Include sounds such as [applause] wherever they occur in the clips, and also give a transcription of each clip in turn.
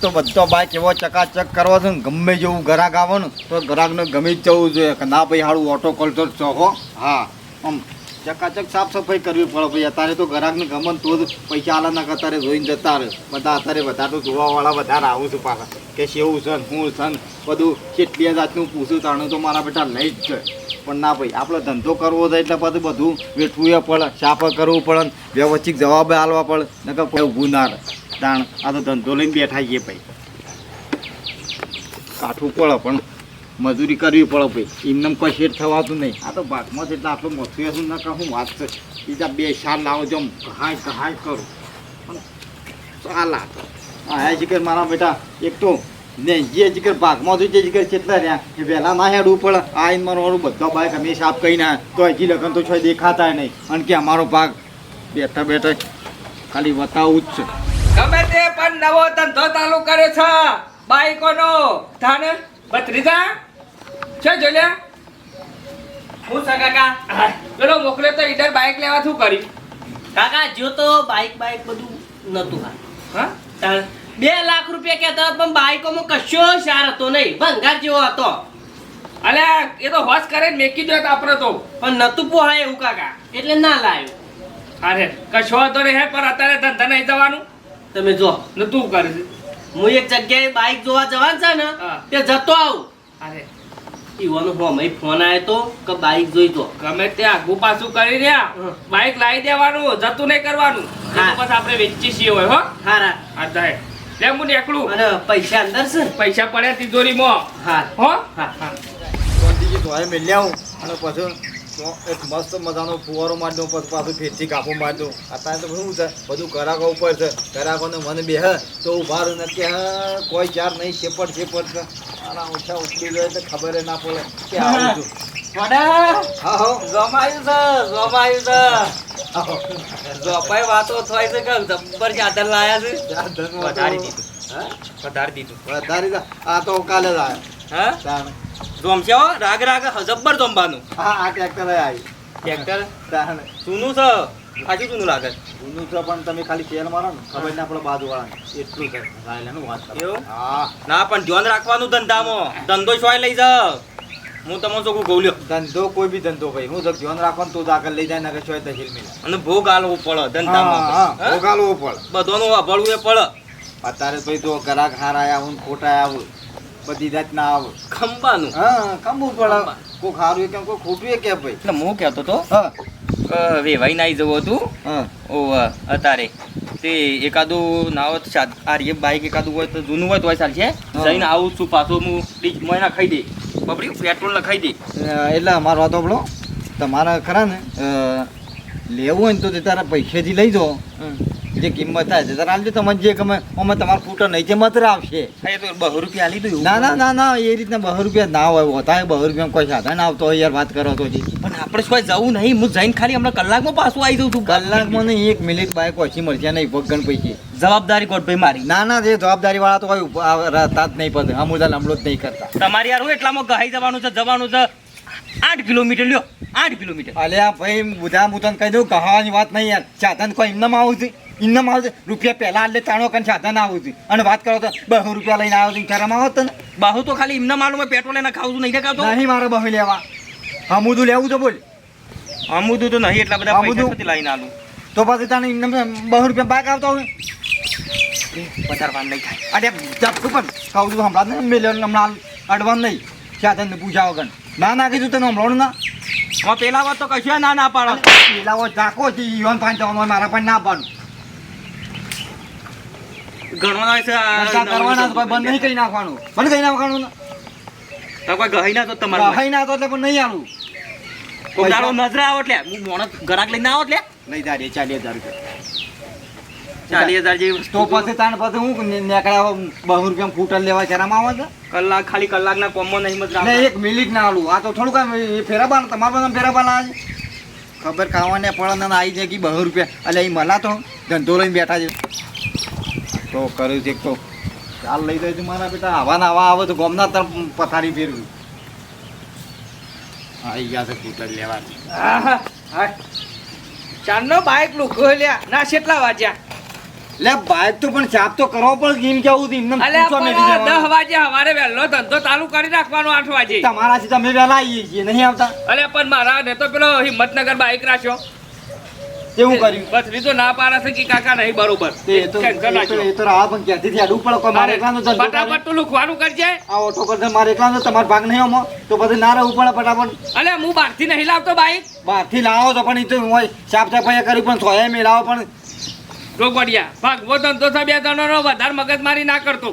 તો બધો ભાઈ એવો ચકાચક કરવો છે ને ગમે જેવું ગ્રાહક આવો ને તો ગ્રાહકને ગમી જ જવું જોઈએ કે ના ભાઈ સારું ઓટો કલ્ચર ચોખો હા. આમ ચકાચક સાફ સફાઈ કરવી પડે ભાઈ. અત્યારે તો ગ્રાહકને ગમે તો જ પૈસા આલા ના અત્યારે જોઈને જતા રહે. બધા અત્યારે બધા તો જોવાવાળા વધારે આવું છું પાછા. કે શેવું છે હું છે બધું કેટલી જાતનું પૂછું તાણું તો મારા બેટા લઈ જ છે પણ ના ભાઈ, આપણે ધંધો કરવો છે એટલે બધું બધું વેઠવું પડે, સાફ કરવું પડે વ્યવસ્થિત જવાબ આલવા પડે, નકર કોઈ ઊભું ના રહે. તાણ આ તો ધંધો લઈને બેઠા છીએ ભાઈ. કાઠું પડે પણ મજૂરી કરવી પડે ભાઈ. એમને કોઈ શેર થવાતું નહીં. આ તો ભાગમાં એટલે આટલું મોથું છું ના કહું વાત છે. બીજા બે સાર લાવો જો કહાય કહાય કરું. પણ ચાલ આ આ મારા બેટા, એક તો ને જે જીકર ભાગમાં જે જીકર કેટલા રહ્યા. એ વહેલા ના હેડવું પડે. આ ઇન મારો બધા બાઈક અમે સાફ કહી ના તો હજી લગન તો છો દેખાતા નહીં. અને કે અમારો ભાગ બેઠા બેઠા ખાલી બતાવું જ છે. ગમે તે પણ નવો ધંધો ચાલુ કર્યો છે. બાઈકોનો. થાને? ભત્રીજા છે જોલ્યા? હું છે કાકા? પેલો મોકલ્યો તો ઈડર બાઈક લેવા શું કર્યું કાકા જો તો બાઈક બાઈક બધું નતું હા? હા બે લાખ રૂપિયા કહેતા હતા, પણ બાઈકોમાં કશો સાર હતો નહીં. ભંગાર જેવો હતો. અલે એ તો હોશ કરે મેકી દો આપણે તો. પણ નતું પોહાય એવું કાકા. એટલે ના લાવ્યો અરે કશો હતો રે હે પણ અત્યારે ધંધા નહીં જવાનું. તમે જો નતું કરે છે. હું એક જગ્યાએ બાઈક જોવા જવાનું છે ને હા. તે જતો આવું. અરે. ઈવાનો હોમય ફોન આવ્યો તો કે બાઈક જોઈ તો ગમે તે આગું પાછું કરી રહ્યા. હં. બાઈક લાવી દેવાનું જતું નહીં કરવાનું. હા. પછી આપણે વેચી છીએ હોય હો. હારા. આ જાય. લે હું એકલું અને પૈસા અંદર છે? પૈસા પડ્યા તિજોરીમાં. હા. હો. હા હા. શાંતિથી ધોઈ મેલી આવું અને પછી તો એક મસ્ત મજાનો ફુવારો મારી દઉં પછી પાછું ફેરથી કાપો મારી દઉં અત્યારે તો શું છે? બધું કરાકો ઉપર છે. ગ્રાહકોને મન બે તો ઊભા રહ્યું કે હા કોઈ ચાર નહીં શેપડ શેપડ છે. આના ઓછા ઉઠી જાય તો ખબર ના પડે કે આવું છું. [laughs] હા હો. જમાયું છે જમાયું છે. આવો. વાતો થાય છે કે જબ્બર ચાદર લાયા છે? વધારી દીધું. હા? વધારી દીધું. વધારી આ તો કાલે જ આવ્યા હા. જોમશે હો રાગ રાગ જબ્બર જોમવાનું હા આ ટ્રેક્ટર આવી. ટ્રેક્ટર તાણ. છે? સાચું સુનું લાગે. જૂનું છે પણ તમે ખાલી તેલ મારો ને ખબર ના પડે બાજુ એટલું છે. વાત એવું? હા. ના પણ ધ્યાન રાખવાનું ધંધામાં. ધંધો શોય લઈ જાવ હું તમને કહું લ્યો. ધંધો કોઈ બી ધંધો ભાઈ. હું ધ્યાન રાખવાનું તું જ આગળ લઈ જાય ને કે ચોય તહેસીલ મિલે. અને ભોગ આલવો પડે ધંધામાં. ભોગ હા હા? ભોગાલવું પડે. બધાનું વાપરવું એ પડે. અત્યારે ભાઈ તો ગ્રાહક હારા આવું હું ખોટા આવું. બધી જાતના આવું. ખંભાનું હા ખંબુ પડે કોઈ ખારું કેમ કોઈ ખોટું કે ભાઈ? એટલે હું કહેતો તો હા. વેવાઈ નાઈ જવું હતું. હા. ઓ અત્યારે તે એકાદું ના હોય તો આ બાઈક એકાદું હોય તો જૂનું હોય તો ચાલશે. જઈને આવું છું પાછો હું ડીજ મહિના ખાઈ દે. બબડી પેટ્રોલ ના ખાઈ દે. એટલે અમારો વાતો આપણો તમારા ખરા ને લેવું હોય ને તો તે તારા પૈસેથી લઈ જાઓ જે કિંમત થાય છે. તારા આલજો તમે જે ગમે. અમે તમારા ફૂટર નહીં જે માત્ર આવશે. એ તો બહુ રૂપિયા આલી દઉં ના ના ના ના એ રીતના બહુ રૂપિયા ના હોય. હોતા બહુ રૂપિયા કોઈ સાધન આવતો હોય યાર વાત કરો તો જી. પણ આપણે શું જવું નહીં. હું જઈને ખાલી હમણાં કલાકમાં પાછું આવી જઉં છું. કલાકમાં નહીં એક મિનિટ બાય ઓછી મળશે. નહીં ભગન પૈકી જવાબદારી ગોઠભાઈ મારી? ના ના જે જવાબદારી વાળા તો કોઈ રહેતા જ નહીં પડે અમુદા લમડો જ નહીં કરતા. તમારે યાર હું એટલામાં ગહાઈ જવાનું છે જવાનું છે. આઠ કિલોમીટર લ્યો. આઠ કિલોમીટર. અલ્યા ભાઈ બધા હું તને કહી દઉં કહાવાની વાત નહીં યાર. સાધન કોઈ એમનામાં આવું છે એમનામાં આવે રૂપિયા પહેલા એટલે તાણો કન સાધન આવું છું. અને વાત કરો તો બહુ રૂપિયા લઈને આવ્યો છું. શરમ આવો તને બહુ તો ખાલી ઇમના માલું મેં પેટ્રોલ લઈને ખાવું છું નહીં ખાવતો નહીં મારે બહુ લેવા. અમુદું લેવું તો બોલ. અમુદું તો નહીં એટલા બધા અમુદું? લઈને આલું. તો પછી તને એમને બહુ રૂપિયા બાઈક આવતો હોય. વધારે વાર નહીં થાય. અરે જપતું પણ. કહું છું હમણાં ને. હમણાં અડવાન નહીં. સાધન પૂછા વગર. ના ના કીધું તને હમણાં ના. પેલા વાત તો કશું ના ના પાડો. પેલાઓ ચાકો છે ઈવન પાંચ મારા પણ ના પાડું. ગણવાના છે નશા કરવાના તો બંધ નહીં કરી નાખવાનું. બંધ કરી નાખવાનું તો. કોઈ ગહાઈ ના તો તમારે ખાઈ ના તો એટલે પણ નહીં આવું. કોઈ દાડો નજરે આવો એટલે. હું મોણસ ગરાક લઈને આવો એટલે. લઈ જા રે ચાલીસ હજાર રૂપિયા. ચાલીસ હજાર જેવી તો પછી તાણ પછી હું ને- બહુ રૂપિયા ફૂટર લેવા શરમ આવે છે? કલાક ખાલી કલાકના કોમમાં નહીં મત એક મિનિટ ના આલું. આ તો થોડુંક કાંઈ ફેરાબાન તમારા બધા ફેરાબાન આવે ખબર ખાવાને પડે ને આવી જાય કે બહુ રૂપિયા. એટલે એ મલા તો ધંધો લઈને બેઠા છે. તો કર્યું છે તો ચાલ લઈ જાય મારા બેટા. આવા ના આવા આવે તો ગોમના તરફ પથારી ફેરવી. આવી ગયા છે ફૂટર લેવાની. ચારનો બાઈક લુખો લ્યા. ના કેટલા વાગ્યા લે બાઈક તો પણ સાફ તો કરવો પણ એમ કેવું એમને દસ વાગે સવારે વહેલો ધંધો ચાલુ કરી નાખવાનો આઠ વાગે તમારાથી તમે વહેલા આવીએ છીએ નહીં આવતા? અલે પણ મારા ને તો પેલો હિંમતનગર બાઈક રાખ્યો. તેવું કર્યું. બસ તો ના પાડે છે કે કાકા નહીં બરોબર. એ તો એ તો રાહ પણ ક્યાંથી અડવું પડે? કોઈ મારે એકલાનો ધંધો. ફટાફટ તું લુખવાનું કરજે. આ ઓટો પર મારે એકલાનો તમારો ભાગ નહીં આમાં. તો પછી ના રહેવું પડે ફટાફટ. અલે હું બહારથી નહીં લાવતો બાઈક. બહારથી લાવો તો પણ એ તો હોય સાફ સફાઈ કરી પણ સોયા મેળાવો પણ. રોકડિયા ભાગવો ધંધો છે બે જણનો વધારે મગજ મારી ના કરતો.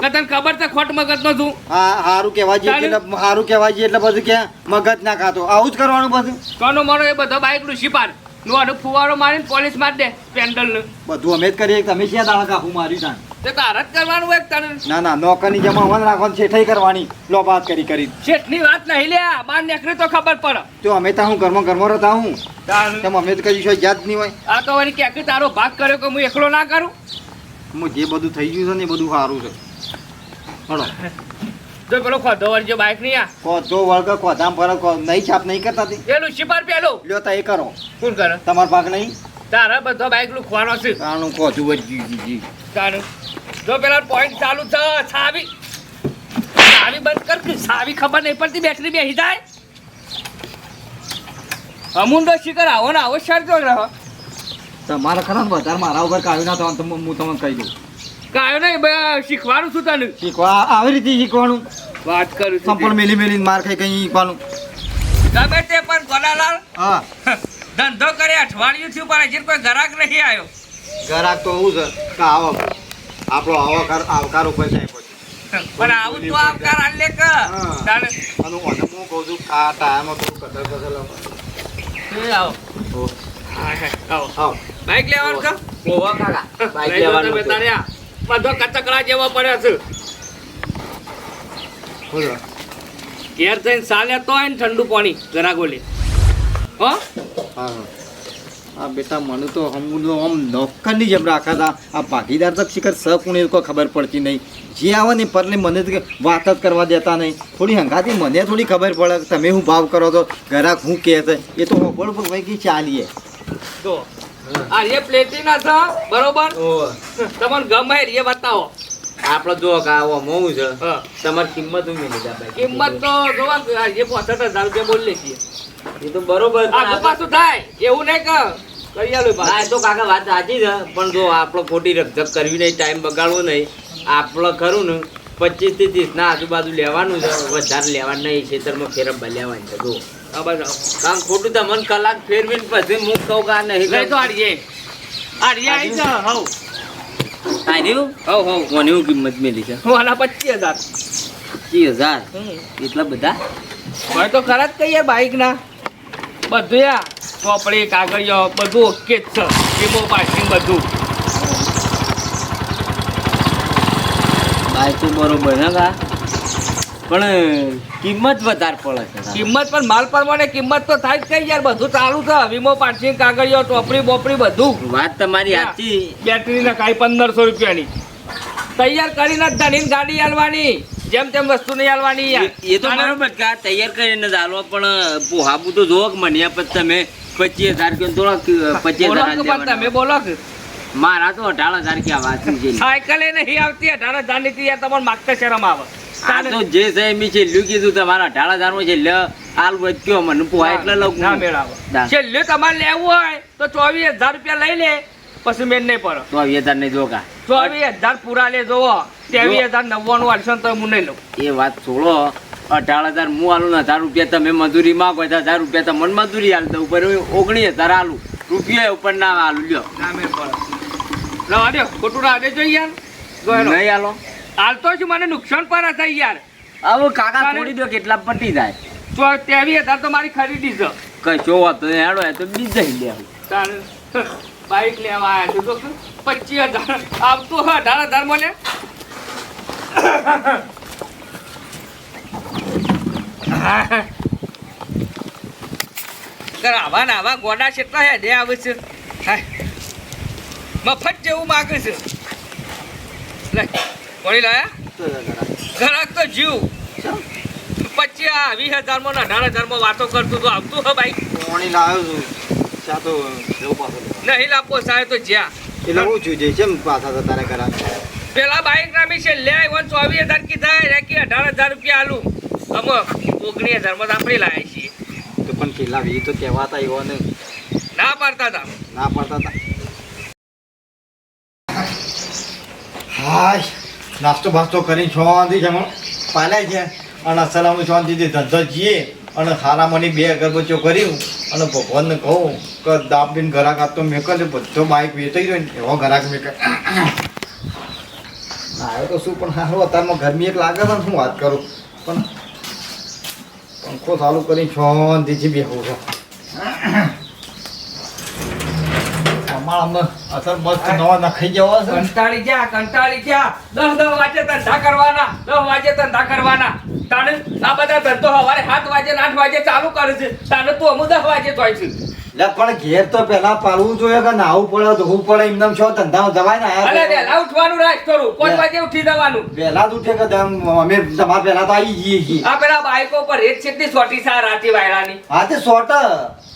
કે તને ખબર છે ખોટ મગજનો છું? હા હારું કહેવા જઈએ. એટલે હારું કહેવા જઈએ એટલે બધું ક્યાં મગજ ના ખાતો. આવું જ કરવાનું બધું કોનો મારો એ બધો બાઈકનું શિપાર નું ફુવારો મારીને પોલીસ માર દે પેન્ડલનું બધું અમે જ કરીએ તમે ક્યાં દાણા કાપુ મારી તાણ તે તારે જ કરવાનું હોય તને? ના ના નોકરની જમા વન રાખવાની છેઠાઈ કરવાની. લો વાત કરી કરી. શેઠની વાત નહીં લે બાર નીકળી તો ખબર પડે. તો અમે તો હું ઘરમાં ઘરમાં રહેતા હું. તમે અમે જ છે યાદ નહીં હોય. આ તો વળી ક્યાંક તારો ભાગ કર્યો કે હું એકલો ના કરું? હું જે બધું થઈ ગયું છે ને એ બધું સારું છે. હળો. જો પેલો ખોધો વળજો બાઈક નહીં આ. ખોધો વળગો ખોધામ કો- નહીં છાપ નહીં કરતા તી. પેલું શિપાર પેલું. લ્યો તા એ કરો. કોણ કરે? તમાર પાક નહીં? તારા બધો બાઈકનું ખવાનો છે. તાણું કોચું વળી જી તારું. જો પેલા પોઈન્ટ ચાલુ છે છાવી. છાવી બંધ કર છાવી ખબર નહીં પડતી બેટરી બેસી જાય. અમુન તો શિકર આવો ને આવો શરતો રહો. તમારે ખરા વધારે મારા ઉપર કાઢી ના તો હું તમને કહી દઉં. કાયો નહીં શીખવાનું શું તને. શીખવા આવી રીતે શીખવાનું. વાત કરું સંપૂર્ણ મેલી મેલીને માર ખાઈ કઈ શીખવાનું. ગમે તે પણ ગોલાલાલ. હા. [laughs] ધંધો કરે અઠવાડિયું થયું પણ હજી કોઈ ગ્રાહક નહીં આવ્યો. ગ્રાહક તો એવું છે કે આવો આપણો આવકાર આવકાર ઉપર જાય પછી. [laughs] પણ આવું તો આવકાર આલે કે. હા. અને હું કહું છું કે આ ટાયરમાં થોડું કદર કદર આવો. હા, હા, આવો. આવો. બાઈક લેવાનું છે? ઓવા કાકા બાઈક લેવાનું તમે તારે. બધો કચકડા જેવો પડ્યો છે. બોલો. ઘેર જઈને સાલે તો હોય ને ઠંડુ પાણી જરા ગોલે. હો? હા હા. આ બેટા મને તો હમ આમ નોકરની જેમ રાખા હતા આ ભાગીદાર તક શિખર સ કોને કોઈ ખબર પડતી નહીં. જે આવે ને પરલે મને વાત જ કરવા દેતા નહીં. થોડી હંગાથી મને થોડી ખબર પડે તમે હું ભાવ કરો તો ઘરાક હું કહે છે? એ તો હોબળ પર ભાઈ કે ચાલીએ તો આ એ પ્લેટિના છે બરોબર? તમને ગમે એ બતાવો. આપડે જો આવો મોંઘું છે તમારી કિંમત હું લીધા ભાઈ કિંમત તો જોવા એ પોસઠ હજાર રૂપિયા બોલીએ છીએ. એ તો બરોબર પાછું થાય? એવું નહીં કે કરી આલું હા તો કાકા વાત સાચી છે પણ જો આપણે ખોટી રકઝક કરવી નહીં ટાઈમ બગાડવો નહીં. આપણે ખરું ને પચીસથી ત્રીસ ના આજુબાજુ લેવાનું છે વધારે લેવાનું નહીં ખેતરમાં ફેરવવા લેવાનું છે જો કામ ખોટું તમને કલાક ફેરવીને પછી હું કહું કા નહીં લઈ તો આડીએ. આડીએ આવી છે હવ. આર્યું હવ હવ. કિંમત મેલી છે? હું આના પચીસ હજાર. પચીસ હજાર? એટલા બધા? હોય તો ખરા જ કહીએ બાઈક ના બધું યા ચોપડી કાગળિયો બધું ઓકે જ છે. વીમો પાસિંગ બધું. બાઈક તો બરોબર હે કા? પણ કિંમત વધારે પડે છે કિંમત પણ માલ પ્રમાણે કિંમત તો થાય જ કઈ યાર બધું ચાલુ છે. વીમો પાસિંગ કાગળિયો ટોપરી બોપડી બધું. વાત તમારી સાચી. બેટરી ના કાંઈ પંદરસો રૂપિયાની. તૈયાર કરીને જ ધણીને ગાડી આલવાની. જેમ તેમ વસ્તુ નહીં આલવાની યાર. એ તો બરોબર કે તૈયાર કરીને જ હાલવા પણ પોહાબુ તો જોવો કે મન્યા પછી તમે પચીસ હજાર કે થોડા પચીસ હજાર તમે બોલો કે. મારા તો અઢાર હજાર ક્યાં વાત સાયકલે નહીં આવતી અઢાર હજારની તમારે માગતા શરમ આવે. તો જે છે એમ છેલ્લું કીધું તમારા અઢાર હજારમાં છેલ્લે હાલ વધ્યો મને પોહા એટલે લઉં ના મેળાવો. છેલ્લે તમારે લેવું હોય તો ચોવીસ હજાર રૂપિયા લઈ લે પછી મેં નહીં પડે. ચોવીસ હજાર નહીં જોકા ચોવીસ હજાર પૂરા લે જોવો. ત્રેવીસ હજાર નવ્વાણું આલશો તો હું નહીં લઉં. એ વાત છોડો. અઢાર હજાર હું આલું ને હજાર રૂપિયા તમે મજૂરી માગો હજાર રૂપિયા તમને મજૂરી હાલ દઉં ઉપર ઓગણીસ હજાર આલું. રૂપિયા ઉપર ના આલું લ્યો. ના મેં પડે. ખોટું ના આજે જોઈએ નહીં આલો. હાલતો જ મને નુકસાન પણ થાય યાર. હવે કાકા છોડી દો કેટલા પટી જાય તો તેવી હજાર તો મારી ખરીદી છે. કશો નહીં હેડો એ તો બીજા લે બાઈક લેવા આવ્યા છું તો પચીસ હજાર આવતું અઢાર હજાર મને. કર આવા ને આવા ગોડા કેટલા હે દે આવે છે. મફત જેવું માગે છે. લે. કોણી લાયા? ઘરાક તો જીવ. પછી આ વીસ હજારમાં ને અઢાર હજારમાં વાતો કરતું તો આવતું હ ભાઈ. પાણી લાવ્યો છું? ચા તો નહીં લાપો સાહેબ તો જ્યાં. એટલે હું જઈ છે પાછા તારે ઘરા પેલા બાઈક ના છે લે વન ચોવીસ હજાર કીધા રેકી અઢાર હજાર રૂપિયા આલુ. અમે ઓગણીસ હજારમાં આપણે લાયા છીએ. તો પણ પેલા વી તો કહેવાતા એવો ને. ના પાડતા હતા. ના પડતા હતા. હાય. નાસ્તો બાસ્તો કરીને છે હમણાં પાલ્યા છે. અને અસલામ શાંતિથી ધંધો જઈએ અને સારા મને બે અગરબત્તીઓ કર્યું અને ભગવાનને કહું કે દાબીને ઘરાક આપતો મેં ને બધો બાઇક વેચાઈ ગયો ને એવો ઘરાક મેકલ. આવ્યો તો શું, પણ સારું અત્યારમાં ગરમી એક લાગે છે હું વાત કરું? પણ પંખો ચાલુ કરીને શાંતિથી બેહું છું. કંટાળી ગયા કંટાળી ગયા. દસ દસ વાગે ધંધા કરવાના દસ વાગે ધંધા કરવાના. તાને આ બધા ધંધો સવારે સાત વાગે આઠ વાગે ચાલુ કરે છે. તાને તું અમુ દસ વાગે જોઈ છે. લે પણ ઘેર તો પેલા પાડવું જોઈએ કે નાવું પડે ધોવું પડે એમને છો ધંધા જવાય ને વહેલા ઉઠવાનું રાજ કરું પાંચ વાગે ઉઠી જવાનું? વહેલા જ ઉઠે કે અમે તમાર પેલા તો આવી જઈએ છીએ. આ પેલા બાઈકો પર રેત છેટની સોટી સા રાતી વાયરાની. હા તે સોટ.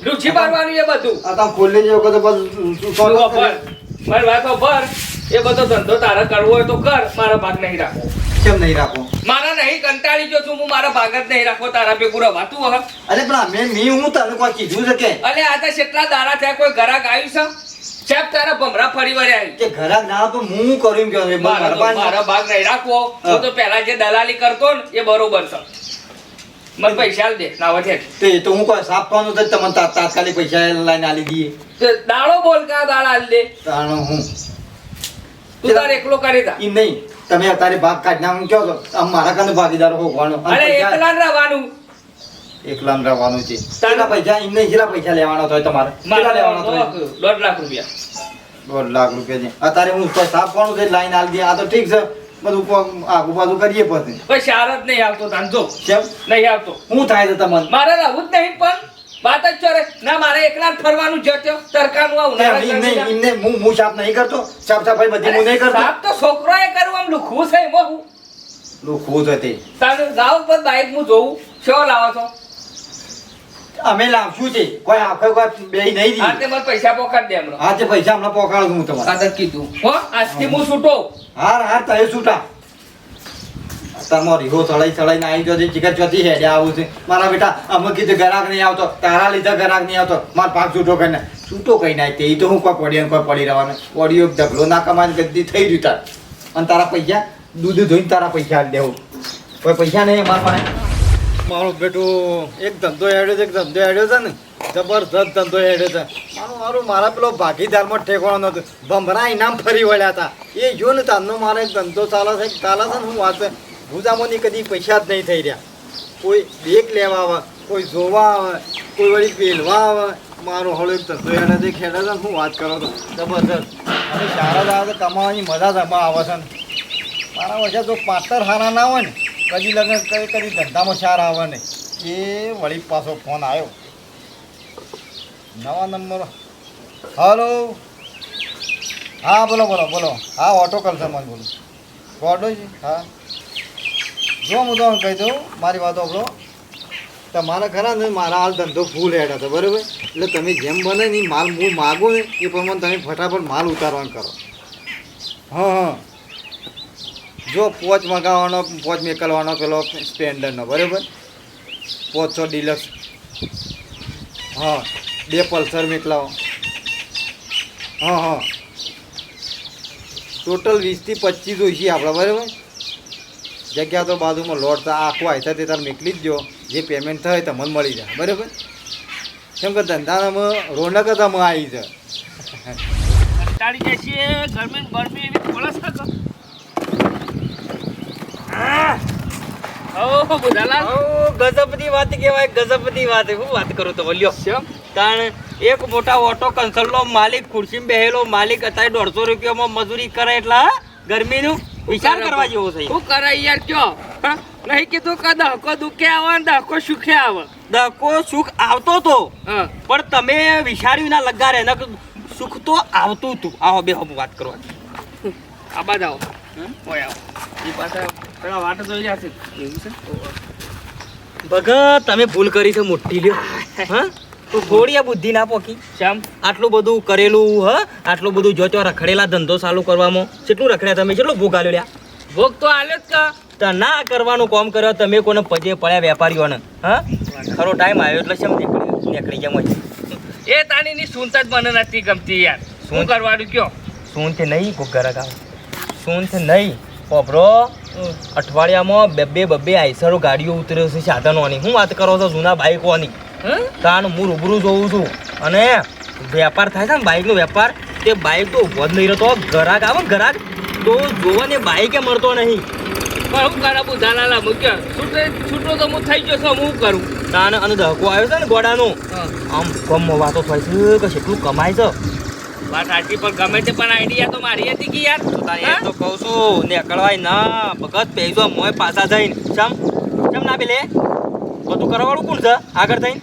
લુચી મારવાનું એ બધું. તમે ખોલી જેવો કે તો બસ તું સોટ ભર. મારી વાતો પર એ બધો ધંધો તારે કરવો હોય તો કર મારા ભાગ નહીં રાખો. કેમ નહીં રાખો? મારા નહીં કંટાળી ગયો છું હું મારા ભાગત નહીં રાખો તારા ભેગું રવાતું હવે. અરે પણ મેં મેં હું તને કોઈ કીધું છે કે? અરે આ તો કેટલા દાડા થયા કોઈ ઘરાક આવ્યું છે? સાહેબ તારા ભમરા ફરી વળ્યા કે ઘરાક ના તો હું કરું એમ કે મારા ભાગ નહીં રાખવો હું. તો પહેલા જે દલાલી કરતો ને એ બરોબર છે. મને પૈસા દે ના વધે. તે તો હું કોઈ સાપવાનું તો તમને તાત્કાલિક પૈસા લઈને આલી દઈએ. દાડો બોલ કા દાડા આલી દે? તાણ હું તું તારે એકલો કરી દા. ઈ નહીં. તમે અત્યારે ભાગ કાઢ નાખું કહો છો આમ મારા કાને ભાગીદાર હોવાનો અરે એકલા રહેવાનું. એકલામ રહેવાનું છે. તારા પૈસા એમને કેટલા પૈસા લેવાના હોય તમારે? કેટલા લેવાનો મારે દોઢ લાખ રૂપિયા. દોઢ લાખ રૂપિયા છે. અત્યારે હું સાફ કોણ છે લાઈન આલ દે. આ તો ઠીક છે. બધું આગુ બાજુ કરીએ પછી. કોઈ શાર જ નહીં આવતો ધંધો કેમ? નહીં આવતો. હું થાય છે તમને? મારે રહેવું જ નહીં પણ વાત જ ચોરે. ના મારે એકલા ફરવાનું જતો તરકાનું આવું એમ ઈ નહીં, ઈ હું હું સાફ નહીં કરતો. સાફ સફાઈ બધી હું નહીં કરતો. સાફ તો છોકરોએ કરું આમ લુખવું છે એમાં હું. લો, ખુશ હતી. તારે લાવો પર બાઈક હું જોઉં. છો લાવો છો? અમે લાવશું છે. કોઈ આખો કોઈ બે નહીં દી. હા તે મને પૈસા પોકાડ દે હમણાં. હા તે પૈસા હમણાં પોકાર હું તમારે. કીધું. હો આજથી હું છૂટો. હાર હાર તય છૂટા. તમારો ચડાઈ ચડાઈને આવી ગયો છે ચીકર ચોથી આવું છે. મારા બેટા અમે કીધું ગરાક નહીં આવતો, તારા લીધા ગરાક નહીં આવતો. મારો પાક છૂટો કરીને. છૂટો કઈ નાખે એ તો હું કોઈ પડી કોઈ પડી રહેવાનો. પડીઓ ઢગલો ના કમાને ગદ્દી થઈ તાર. અને તારા પૈસા, દૂધ ધોઈને તારા પૈસા આપી દેવું. કોઈ પૈસા નહીં અમારા પાસે. મારો બેટો, એક ધંધો હેડ્યો છે, એક ધંધો હેડ્યો છે ને. જબરદસ્ત ધંધો હેડ્યો છે. મારું મારું, મારા પેલો ભાગીદારમાં ઠેકવાનો નતો ભમરા ઇનામ ફરી વળ્યા હતા. એ જો ને તારનો મારો એક ધંધો ચાલે છે ચાલે છે ને હું વાત ભૂજામાંથી કદી પૈસા જ નહીં થઈ રહ્યા. કોઈ બેગ લેવા આવે, કોઈ જોવા આવે, કોઈ વળી પેલવા આવે, મારો હળો એક ધંધો છે ખેડે છે હું વાત કરો તો. જબરદસ્ત અને સારા જ આવે તો કમાવાની મજા જ આમાં આવે છે ને. મારા વચ્ચે તો પાતર હારા ના હોય ને, કદી લગ્ન કઈ કદી ધંધામાં સારા આવે ને, એ વળી પાછો ફોન આવ્યો. નવા નંબર. હલો. હા, બોલો બોલો બોલો. હા, ઓટો કરશે મને બોલો. ગોડો છે? હા. જો હું તમને કહી દઉં, મારી વાત આપણો તમારા ખરા ને મારા હાલ ધંધો ફૂલ હેડ હતો, બરાબર? એટલે તમે જેમ બને ને માલ હું માગું ને એ પ્રમાણે તમે ફટાફટ માલ ઉતારવાનું કરો. હા હા. જો પોચ મગાવવાનો, પોચ મેકલવાનો પેલો સ્પેન્ડરનો, બરાબર? પોચસો ડીલક્સ હા, બે પલ્સર મેકલાવો. હા હા. ટોટલ વીસથી પચીસ જોઈશે આપણે, બરાબર? જગ્યા તો બાજુમાં લોટ તો આખું આયતા તે તાર નીકળી જ જો જે પેમેન્ટ થાય તમને મળી જાય. બરાબર? કેમ કે ધંધામાં રોનક જ અમે આવી છે. કંટાળી જશે ગરમી એવી છે કે ઓ ગજબની વાત કહેવાય ગજબની વાત. હું વાત કરું તો બોલ્યો. તાણ એક મોટા ઓટો કન્સલ્ટનો માલિક ખુરશીમાં બેહેલો માલિક અત્યારે દોઢસો રૂપિયામાં મજૂરી કરે એટલા ગરમીનું. વિચાર કરવા જેવો છે. શું કરે યાર કયો? નહીં કીધું કે દહકો દુખે આવે ને દહકો સુખે આવે. દકો સુખ આવતો તો પણ તમે વિચાર્યું ના લગારે નકર સુખ તો આવતું હતું. આવો બે હું વાત કરવા. આ બાદ આવો. ઓય આવો. એ પાછા પેલા વાટ જોઈ રહ્યા છે. એવું છે? ભગત તમે ભૂલ કરી છે મોટી લ્યો. [laughs] હા? તો થોડી બુદ્ધિ ના પોકી. ચમ આટલું બધું કરેલું હ? આટલું બધું જો તો રખડેલા ધંધો ચાલુ કરવામાં. કેટલું રખડ્યા તમે કેટલું ભૂખ આલ્યો લ્યા. ભોગ તો આલ્યો જ કા. ના કરવાનું કામ કર્યો તમે કોને પજે પડ્યા વેપારીઓને હા? ખરો ટાઈમ આવ્યો એટલે શેમ નીકળી નીકળી જેમ એ તાનીની સૂંત જ મને નથી ગમતી યાર. શું? કરવાનું કયો? છે નહીં ઘરે કામ શું છે નહીં. પોપરો અઠવાડિયામાં બે બે બબ્બે આઈસરો ગાડીઓ ઉતર્યો છે સાધનોની. હું વાત કરો છો જૂના બાઈકોની? તાન હું રૂબરૂ જોઉં છું. અને વેપાર થાય છે ને બાઇકનો વેપાર તે બાઇક તો ઊભો જ નહીં રહેતો. ગરાક આવે ને ગરાક તો જોવાને બાઇકે મળતો નહીં. પણ હું કરા બુધાલાલા મૂક્યો? છૂટે છૂટો તો હું થઈ ગયો છું હું કરું? તાન અને ધક્કો આવ્યો છે ને ગોડાનો આમ કમ વાતો થાય છે કે કેટલું કમાય છે. વાત સાચી પણ ગમે તે પણ આઈડિયા તો મારી હતી કે યાર. તો તારે તો કહું છું નીકળવાય ના. ભગત પહેજો મોય પાછા જઈને. ચમ ચમ ના પેલે? બધું કરવાવાળું કોણ છે? આગળ થઈને?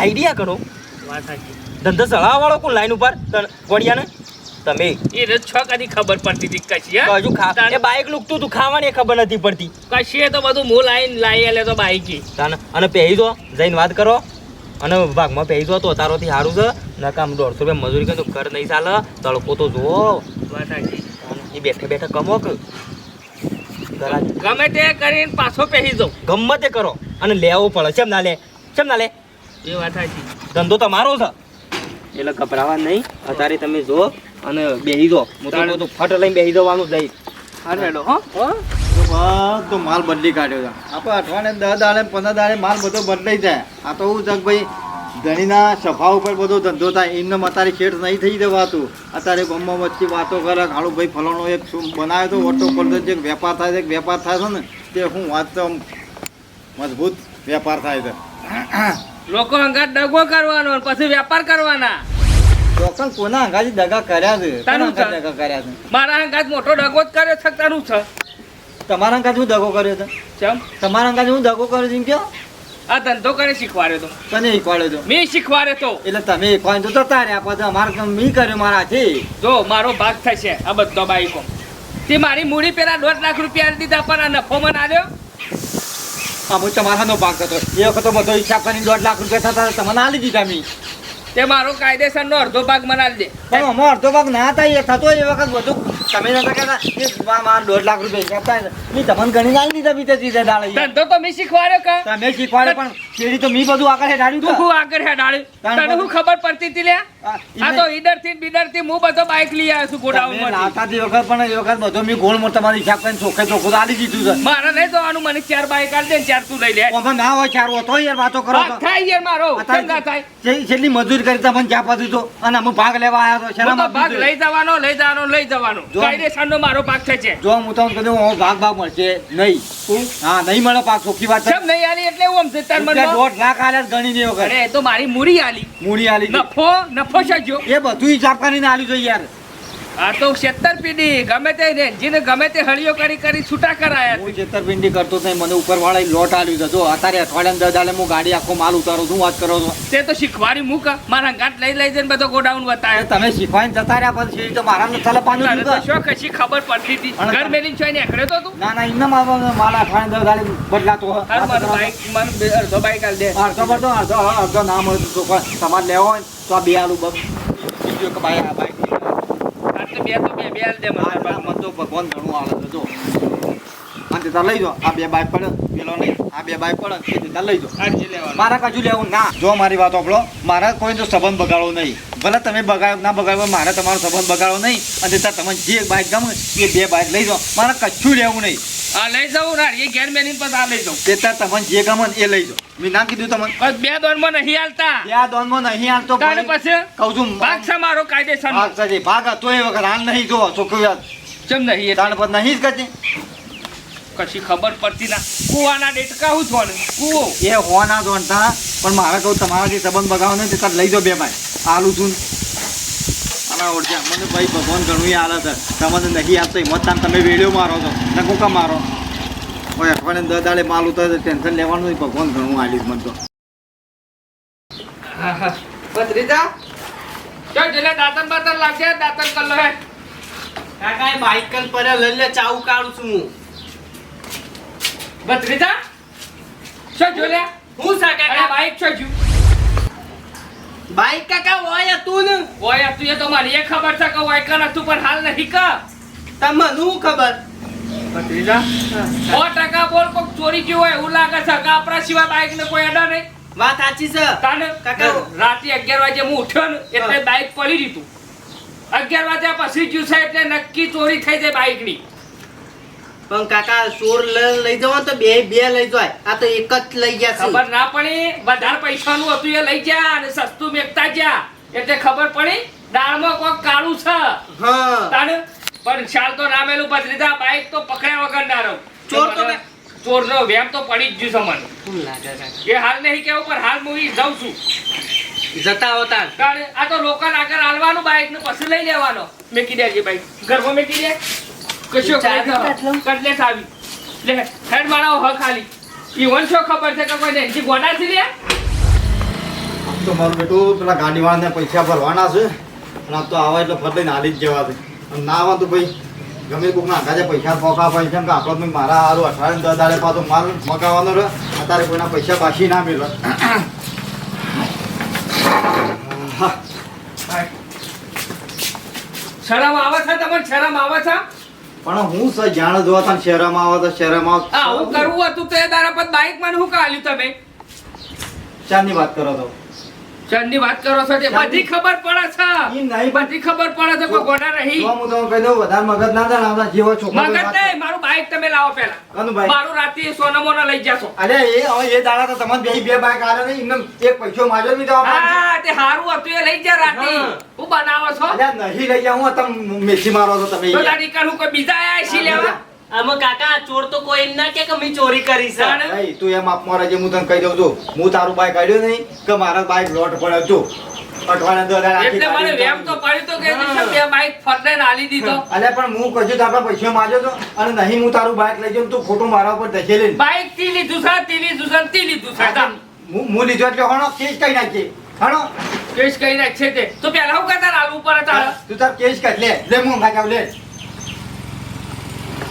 આઈડિયા કરો. ધંધો ચલાવવાવાળો કોણ લાઈન ઉપર? ગોળિયાને તમે. એ છ કદી ખબર પડતી હતી કશી હજુ બાઈક એ બાઇક લુકતું તું ખાવાની ખબર નથી પડતી. કશી તો બધું હું લાઈન લાઈ એટલે તો બાઈક અને પહેરી દો જઈને વાત કરો. અને ભાગમાં પહેરી દો તો તારોથી સારું છે. નકામ દોઢસો રૂપિયા મજૂરી કરે તો ઘર નહીં ચાલે. તડકો તો જુઓ. એ બેઠે બેઠે કમો ગમે તે કરીને પાછો પહેરી દઉં ગમે તે કરો. અને લેવો પડે. કેમ ના લે? કેમ ના લે? એ વાત સાચી. ધંધો તમારો છે. એટલે ગભરાવા નહીં. અત્યારે તમે જો અને બેહી દો હું તો ફટ લઈને બેહી દેવાનું જઈ હા હેડો હો. તો બધો માલ બદલી કાઢ્યો છે. આપણે અઠવાડિયે દસ દાડે પંદર દાડે માલ બધો બદલાઈ જાય. આ તો હું જગ ભાઈ ધણીના સફા ઉપર બધો ધંધો થાય. એમને અત્યારે શેઠ નહીં થઈ જવાતું. અત્યારે ગમમાં વચ્ચે વાતો કરે હાલો ભાઈ ફલાણો એક શું બનાવ્યો તો ઓટો પડતો જે વેપાર થાય છે વેપાર થાય છે ને તે હું વાત તો મજબૂત વેપાર થાય છે. લોકો અંગાત દગો કરવાનો અને પછી વેપાર કરવાના. ચોક્કસ કોના અંગાથી દગા કર્યા છે? તારું છે. દગા કર્યા છે? મારા અંગાત મોટો દગો જ કર્યો છે તારું છે? તમારા અંગાત હું દગો કર્યો છે? ચમ? તમારા અંગાત હું દગો કર્યો છે કેમ આ ધંધો કરે શીખવાડ્યો તો. તને શીખવાડ્યો તો. મેં શીખવાડ્યો તો. એટલે તમે શીખવાડ્યો તો તારે આપો પછી અમારે મેં કર્યું મારાથી. જો મારો ભાગ થશે. આ બધો બાઈકો. તે મારી મૂડી પેલા દોઢ લાખ રૂપિયા દીધા પણ આ નફો મને આલ્યો? અમુક તમારાનો ભાગ હતો. એ વખત બધો હિસાબ કરીને દોઢ લાખ રૂપિયા થતા તમને આલી દીધા મી. તે મારો કાયદેસરનો અડધો ભાગ મને આલી દે. પણ અમારો અડધો ભાગ ના થાય એ થતો એ વખત બધું તમે નતા કહેતા કે મારા દોઢ લાખ રૂપિયા હિસાબ થાય મી તમને ગણી આલી દીધા બીજે સીધા દાડે ધંધો તો મેં શીખવાડ્યો કા? તમે શીખવાડ્યો પણ તો મી બધું આગળ હેડાડ્યું તું તો. આગળ હેડાડ્યું તને ખબર પડતી હતી લ્યા? આ, તો ઈડરથી બીડરથી હું બધો બાઈક લઈ આવ્યો છું ગોડાઉન તે વખત પણ એ વખત બધો મી ગોળ મોર તમારી હિસાબ કરીને ચોખ્ખે ચોખ્ખું આલી દીધું છે. મારે નહીં જવાનું મને ચાર બાઈક આલી દે ચાર તું લઈ લે. આમાં ના હોય ચાર તો યાર વાતો કરો થાય યાર મારો. કેમ થાય? જે- જેટલી મજૂરી કરી તમને જ્યાં પાછું તો? અને અમે ભાગ લેવા આવ્યા તો તો ભાગ લઈ જવાનો લઈ જવાનો લઈ જવાનો. કાયદેસરનો મારો ભાગ છે. જો હું તમને કહું હું ભાગ ભાગ મળશે નહીં. હા? નહીં મળે પાક ચોખ્ખી વાત છે. કેમ નહીં આલી એટલે હું તાર રૂપિયા મનમાં? દોઢ લાખ આલ્યા ગણી ગણીને વગર એ તો મારી મૂડી આલી. મૂડી આલી નફો નફો નફો સજ્યો એ બધું હિસાબ કરીને આલ્યું છે યાર. આ તો છેતરપિંડી. ગમે તે રેન્જીને ગમે તે હળીઓ કરી કરી છૂટા કરાયા હું છેતરપિંડી કરતો નહીં. મને ઉપરવાળાએ લોટ આવ્યું છે. જો અત્યારે અઠવાડિયા દસ દાડે હું ગાડી આખો માલ ઉતારો છું. વાત કરો છો? તે તો શીખવાડી મૂક. મારા ગાંઠ લઈ લઈ જઈને બધો ગોડાઉન બતાવે. તમે શીખવાડીને જતા રહ્યા પછી તો મારા ને ચાલે પાનું શું કશી ખબર પડતી હતી. ઘર મેલીને જોઈને એકડ્યો તો તું? ના ના એમને મારો માલ અઠવાડિયા દસ દાડે બદલાતો મારું બાઈક મને અડધો બાઈક આલ દે. અડધો બધો અડધો અડધો ના મળે તો તમારે લેવો હોય તો આ બે આલુ બસ બીજું કે ભાઈ આ બાઈક તો બે તો બે બે દે મારા બાઈક. તો ભગવાન ઘણું છે જો. અને તાર લઈ જાઓ આ બે બાઈક પડે પેલો નહીં. આ બે બાઈક પડે દીધા લઈ જો. જે મારા કશું લેવું ના. જો મારી વાત આપણો મારા કોઈ તો સંબંધ બગાડો નહીં. ભલે તમે બગાડો ના બગાડો મારે તમારો સંબંધ બગાડો નહીં. અને તમે જે બાઈક ગમે એ બે બાઈક લઈ જાઓ. મારે કશું લેવું નહીં. આ લઈ જાઉં ના એ ઘેર પછી આ લઈ જાઉં. તે ત્યાં તમને જે ગમે ને એ લઈ જાઓ. મેં ના કીધું તમને. બસ બે દોડમાં નહીં હાલતા. ત્યાં દોનમાં નહીં હાલતો તારે પછી કહું છું ભાગ છે મારો કાયદેસર ભાગ છે ભાગ હતો એ વખત હાલ નહીં જો વાત કેમ નહીં તાણ પર નહીં જ કરતી કશી ખબર પડતી ના. કુવાના ડેટકા હું છો ને કુવો. એ હોના જોણતા પણ મારે કહું તમારાથી સંબંધ બગાડવો નહીં તો લઈ જાઓ બે ભાઈ. આલું છું આના ઓળખ્યા મને ભાઈ ભગવાન ઘણું હાલે છે તમને નહીં આપતો હિંમત તમે વેડિયો મારો છો. ને કોકા મારો? કોઈ અઠવાડિયે દસ દાડે માલ ઉતર ટેન્શન લેવાનું નહીં. ભગવાન ઘણું આલીશ મને તો. હા હા. ભત્રીજા જો જેલે દાંતન બાતન લાગશે દાંતન કર લો હે. કાકા એ બાઈક કલ પર લઈ લે ચાઉ કાઢું છું હું. ભત્રીજા શું જોલે. હું સા અરે બાઈક છો જ્યુ બાઈક કાકા હોય હતું ને? ઓય તું એ તો મને એ ખબર છે કે ઓય કર હતું પણ હાલ નહીં કા તમને હું ખબર? ભત્રીજા સો ટકા બોલ કોક ચોરી ગયું હોય એવું લાગે છે. કે આપણા સિવાય બાઈક ને કોઈ અડા નહીં. વાત સાચી છે. તાને કાકા. રાતે અગિયાર વાગે હું ઉઠ્યો ને એટલે. બાઈક પડી દીધું. અગિયાર વાગ્યા પછી ગયું છે એટલે નક્કી ચોરી થઈ જાય બાઈકની પણ કાકા ચોર લઈ જવો તો બે બે લઈ જાય. આ તો એક જ લઈ ગયા ખબર ના પડી? વધારે પૈસાનું હતું એ લઈ ગયા અને સસ્તું મેકતા જા એટલે ખબર પડી? દાળમાં કોક કાળું છે. હા. પણ શાલ તો નામેલું બદલીધા બાઈક તો પકડ્યા વગર ના રહું. ચોર તો ચોર ચોરનો વેમ તો પડી જ ગયું છે? એ હાલ નહીં કેવું પણ હાલ મૂવી જાઉં છું. જતા હોતા. આ તો લોકોને આગળ હાલવાનું બાઈક ને પછી લઈ લેવાનો. મેકી દેજે બાઈક. ઘરમાં મેકી દે. કશો. કટલેસ આવી. લે હેડ મારા હ ખાલી. ઈ વન શો ખબર છે કે કોઈ ને ગોડા થી લે તો મારું બેટું પેલા ગાડીવાળાને પૈસા ભરવાના છે. અને તો આવે એટલે લઈને હાલી જ જવા છે. અને ના આવે તો ભાઈ ગમે કોકના આઘા પૈસા પોકા પૈસા કે આપણો તો મારા હારું અઠવાડિયે દસ દાડે પાછો માલ મગાવવાનો રહે અત્યારે કોઈના પૈસા બાકી ના મેળવે હા. શરમ આવે છે? તમને શરમ આવે છે? પણ હું સર જાણ જોવા તને શહેરમાં આવે તો શહેરમાં આ આવું કરવું હતું તો એ દારા પર બાઇકમાં હું કાલ્યું તમે? ચારની વાત કરો તો. ચંદની વાત કરો છો તે બધી ખબર પડે છે. ઈ નહીં. બધી ખબર પડે છે કોઈ ગોડા રહી તો હું તમને કહી દઉં વધારે મગજ ના આપણા જેવો છોકરો મગજ નહીં મારું બાઈક તમે લાવો પહેલા. કનું ભાઈ મારું રાતે સોનમોને લઈ જાશો. અરે એ હવે એ દાડા તો તમને બે બે બાઈક આલે નહીં એમને એક પૈસો માજો ભી દેવા. હા તે હારું હતું એ લઈ જા રાતે. હા. બનાવો છો? અરે નહીં લઈ જાઉં હું મેસી મારો છો તમે તો. તારી કરું કોઈ બીજા આયા છી લેવા? આમાં કાકા ચોર તો કોઈ એમ ના કે કે મેં ચોરી કરી છે. તાણે? તું એમ આપમાં રહેજે હું તને કહી દઉં છું. હું તારું બાઈક કાઢ્યું નહીં કે મારા બાઈક લોટ પડ્યો છું. અઠવાડિયા દસ દાડા આખી એટલે મને વેમ તો પડ્યું તો કે બે બાઈક ફરને આલી દીધો. અલ્યા પણ હું કશું તારા પૈસા માગ્યો તો અને નહીં હું તારું બાઈક લઈ જાઉં તું ખોટું મારા ઉપર ધકેલી ને. બાઈક તી લીધું છે તી લીધું છે તી લીધું છે તામ. હું હું લીધો એટલે હણો કેસ કઈ નાખીએ હણો. કેસ કઈ નાખ છે તે? તો પેલા હું કરતા આલુ ઉપર હતા? તું તાર કેસ કાઢ લે લે હું ભાગાવ લે.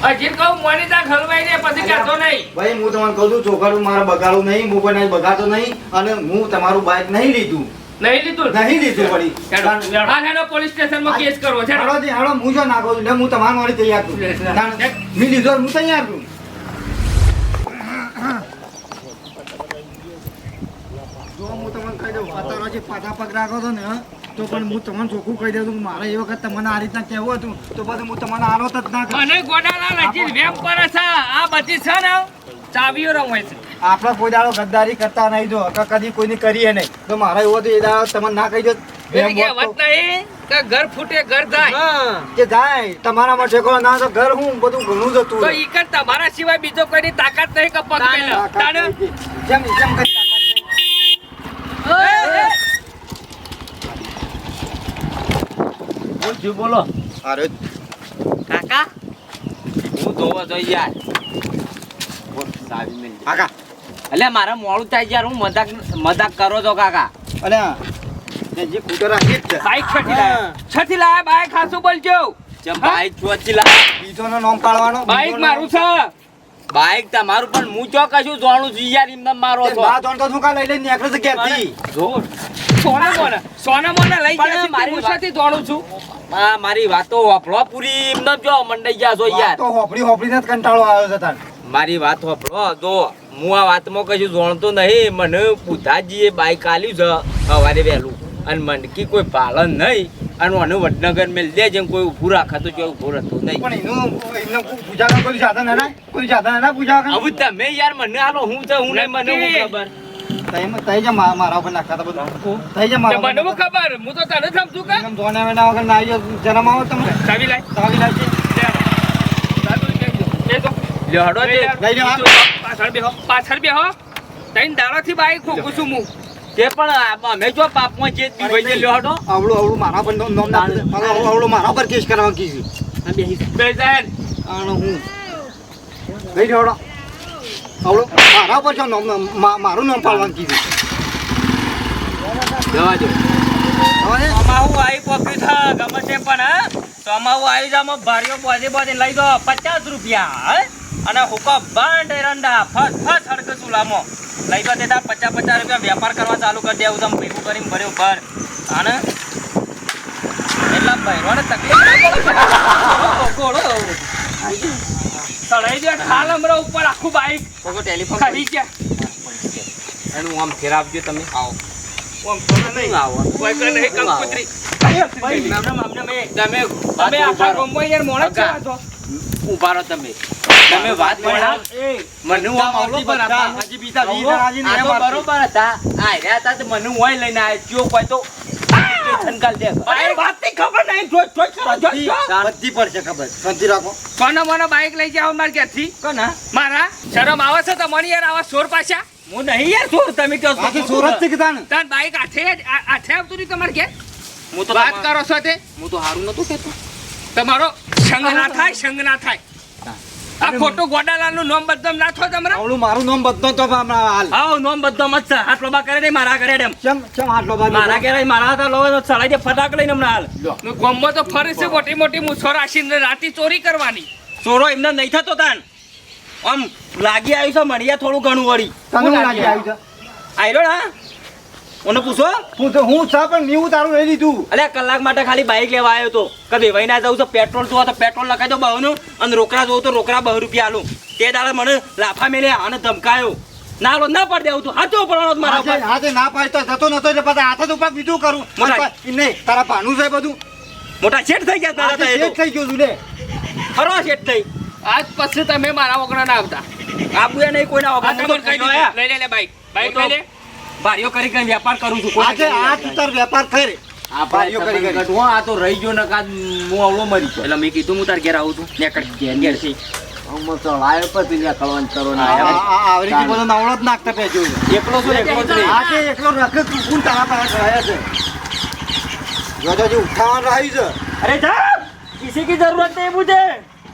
હજી કહું મોની તા ખલવાઈ ને પછી કહેતો નહીં. ભાઈ હું તમને કહું છું છોકરું મારે બગાડવું નહીં હું પણ બગાડતો નહીં અને હું તમારું બાઈક નહીં લીધું. નહીં લીધું નહીં લીધું વળી. હા હેડો. પોલીસ સ્ટેશનમાં કેસ કરવો છે હાડો જી, હાલો, હું જો નાખું છું. હું તમારા વાળી તૈયાર છું. મેં લીધો હું તૈયાર છું. જો હું તમને કહી દઉં અત્યારે પાછા પગ રાખો છો ને તો પણ હું તમને ચોખ્ખું કહી દઉં મારે એ વખત તમને આ રીતના કહેવું હતું. તો પછી હું તમને આનો જ ના કરું. વેમ કરે છે. આ બધી છે ને ચાવીઓ રમાય છે. આપણે કોઈ દાડો ગદ્દારી કરતા નહીં જો કે કદી કોઈની કરીએ નહીં. તો મારે એવો તો એ દાડો તમને ના કહી દો. ઘર ફૂટે ઘર જાય. હા. કે જાય. તમારા માટે ઠેકો ના તો ઘર હું બધું ઘણું જતું તો ઈ કર તમારા સિવાય બીજો કોઈની તાકાત નહીં કે પગ જેમ જેમ કરી એ, બોલ બોલો. અરે. કાકા? હું ધોવા જઈ યાર. કાકા. એટલે મારે મોડું થાય યાર હું મજાક મજાક કરો છો કાકા. અને જે કૂટર રાખી જ છે. બાઈક છઠી લાયા. છઠી લાયા બાઈક ખાસું બોલજો. બાઈક ચોચી લા બીજોનો નામ કાઢવાનો બાઈક મારું છે. બાઈક તમારું પણ હું ચો કશું જોણું છું યાર એમને મારો છો. જોન તો શું કા લઈ લઈને નીકળે છે ક્યાંથી જો સોના મોના સોના મોના લઈ જાય ગયા છે મારી હું શાથી છું? આ મારી વાતો હોપળો પૂરી એમને જો મંડાઈ ગયા છો યાર. તો હોપડી હોપડીને જ કંટાળો આવ્યો છે તાર. મારી વાત હોપળો જો હું આ વાતમાં કશું જાણતો નહીં મને બુધાજીએ બાઈક આલ્યું છે સવારે વહેલું. અને મંડકી કોઈ પાલન નહીં અને મને વડનગર મેલ દે જેમ કોઈ ઊભું રાખે તો કોઈ ઊભું રહેતું નહીં. પણ એનું એનું પૂજા કોઈ સાધન ના કોઈ સાધન ના પૂજા હવે તમે યાર મને આલો હું છે હું નહીં મને ખબર? તઈ તઈ જ મા- મારા ઉપર નાખતા હતા બધું. તઈ જ મારા મને હું ખબર? હું તો તને સમજુ કે? એમ જોને વેના વગર ના આવી જન્મ આવો તમે ચાવી લાય. હડો. લઈ પાછળ બેહો. પાછળ બેહો. તઈને દાડાથી બાઈક ઠોકું છું હું. તે પણ અમે જો પાપમાં જે દી વઈ જે લ્યો હડો. આવડું આવડું મારા પર નોમ ના આવડું આવડું મારા પર કેસ કરવા કીધું બેહી જા. બે જાય આનો હું. લઈ આવડું મારા છે મા- મારું નામ પાડવાનું કીધું. જવા દો. હવે? અમાવું આવી પપ્યું છે ગમે તે પણ હા? તો અમાવું આવી જામાં ભારીઓ બોધી બોધી લઈ દો પચાસ રૂપિયા હે? અને હુકો બંધ એરંડા ફસ ફસ હડક ચૂલામાં. લઈ તો દેતા પચાસ પચાસ રૂપિયા વેપાર કરવા ચાલુ કરી દેવું તમે ભેગું કરીને ભર્યો ભર અને એટલા ભરવાને તકલીફ ચડાઈ દે ખાલ હમણાં ઉપર આખું બાઈક કોકો ટેલિફોન કરી ગયા. એનું આમ ફેરાવજો તમે. આવો. ઓમ થોડા નહીં. આવો? કોઈ કને નહીં કંકુતરી. તમે તમે આખા ગામમાં યાર મોણા જ છો. ઊભા રહો તમે. તમે વાત કરો મને હું આમ પર આપા. હજી બીજા. બરોબર હતા. આ રહ્યા હતા તો મને હોય લઈને આવ્યો. કોઈ તો છનકાલ દે. અરે વાતની ખબર નહીં. જોઈ જોઈ કરો, જોઈ બધી પડશે ખબર. શાંતિ રાખો. સોના મોના બાઈક લઈ જાઓ મારા ઘેરથી? કોના? મારા? શરમ આવે છે તમને યાર આવા સોર પાછા? હું નહીં યાર સોર તમે કહો છો. સુરતથી કીધા ને તાર બાઈક હાથે જ- આવતું નહીં તમારે ઘેર? હું તો વાત કરો છો તે. હું તો હારું નતું કેતો તમારો સંગ ના થાય સંગ ના થાય. આ ખોટું ગોડાલાલનું નામ બદનામ ના થો તમારે? આવડું મારું નામ બદનામ તો હમણાં હાલ. આવો નામ બદનામ છે. હાથ બા કરે નહીં મારા કરે એમ કેમ કેમ આટલો બા મારા કરે મારા હાથ લો તો ચડાઈ દે ફટાક લઈને હમણાં હાલ. ગામમાં તો ફરે છે મોટી મોટી મૂછો રાખીને રાતી ચોરી કરવાની. ચોરો એમને નહીં થતો તાન. આમ લાગી આવ્યું છે મળીએ થોડું ઘણું વળી. તને લાગી આવ્યું છે? આવ્યો? ના ઓને પૂછો? પૂછો તો હું છે પણ મેં તારું લઈ લીધું. અલ્યા કલાક માટે ખાલી બાઇક લેવા આવ્યો તો. કદી વહી ના જવું તો પેટ્રોલ જોવા તો પેટ્રોલ લખાઈ દો બહુનું અને રોકડા જોવું તો રોકડા બહુ રૂપિયા આલું. તે દાડે મને લાફા મેલ્યા અને ધમકાયો. ના લો ના પડી દેવું તું. હાચો પડવાનો મારા હાથે ઉપર. હાથે ના પાડતો જતો નતો એટલે પાછા હાથે તો ઉપર બીજું કરું. નહીં તારા પાનું છે બધું. મોટા શેઠ થઈ ગયા તારા હાથે તો શેઠ થઈ ગયું છું લે. ખરો શેઠ થઈ. આજ પછી તમે મારા વગણા ના આવતા. આબુ નહીં કોઈના તો. આયા. લઈ લે લે બાઈક. બાઈક લઈ લે. ભારીઓ કરી કરીને વેપાર કરું છું. આજે આ તું તાર વેપાર થઈ આ બારીઓ કરી કરી. આ તો રહી ગયો ને કાદ હું આવડો મરી ગયો. એટલે મેં કીધું હું તાર ઘેર આવું છું. ને કડ ઘેર ઘેરથી આ- આ- આ આવરી થી બધો નાવડો જ નાખતા પેજો એકલો છું એકલો જ આ કે એકલો રખે કુકુન તારા પર રહ્યા છે? જો જો ઉઠાવવાનું રહ્યું છે. અરે જા! કિસી કી જરૂરત નહીં મુझे